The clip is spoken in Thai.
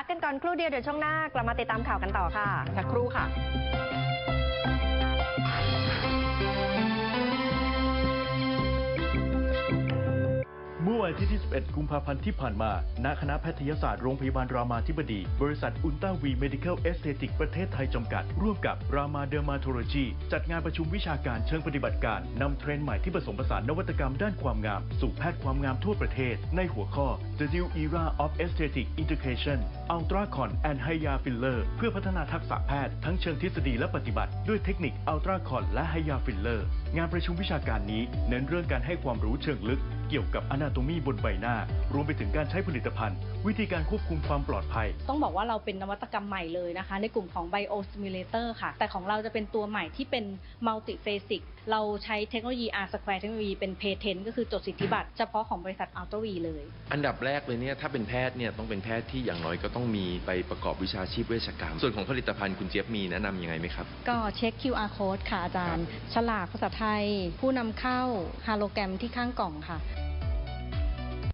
พักกันก่อนครู่เดียวเดี๋ยวช่วงหน้ากลับมาติดตามข่าวกันต่อค่ะสักครู่ค่ะ เมื่อวันที่21กุมภาพันธ์ที่ผ่านมา ณ คณะแพทยศาสตร์โรงพยาบาลรามาธิบดี บริษัทอุลตราวีเมดิคอลเอสเตติกประเทศไทยจำกัด ร่วมกับรามาเดอร์มาโทโลจีจัดงานประชุมวิชาการเชิงปฏิบัติการนำเทรนด์ใหม่ที่ผสมผสานนวัตกรรมด้านความงาม สู่แพทย์ความงามทั่วประเทศ ในหัวข้อ The New Era of Aesthetic Integration Ultra Con and Hya Filler เพื่อพัฒนาทักษะแพทย์ทั้งเชิงทฤษฎีและปฏิบัติ ด้วยเทคนิค Ultra Con และ Hya Filler งานประชุมวิชาการนี้เน้นเรื่องการให้ความรู้เชิงลึก เกี่ยวกับอนาโตมีบนใบหน้า รวมไปถึงการใช้ผลิตภัณฑ์ วิธีการควบคุมความปลอดภัย ต้องบอกว่าเราเป็นนวัตกรรมใหม่เลยนะคะ ในกลุ่มของ Biostimulator ค่ะ แต่ของเราจะเป็นตัวใหม่ที่เป็น Multiphasic เราใช้เทคโนโลยี R Square เทคโนโลยีเป็น Patent ก็คือจดสิทธิบัตรเฉพาะของบริษัท Ultra V เลย อันดับแรกเลยเนี่ยถ้าเป็นแพทย์เนี่ยต้องเป็นแพทย์ที่อย่างน้อยก็ต้องมีไปประกอบวิชาชีพเวชกรรม ส่วนของผลิตภัณฑ์คุณเจี๊ยบมีแนะนำยังไงไหมครับ ก็เช็ค QR code ค่ะอาจารย์ ฉลากภาษาไทย ผู้นำเข้าฮาโลแกรมที่ข้างกล่องค่ะ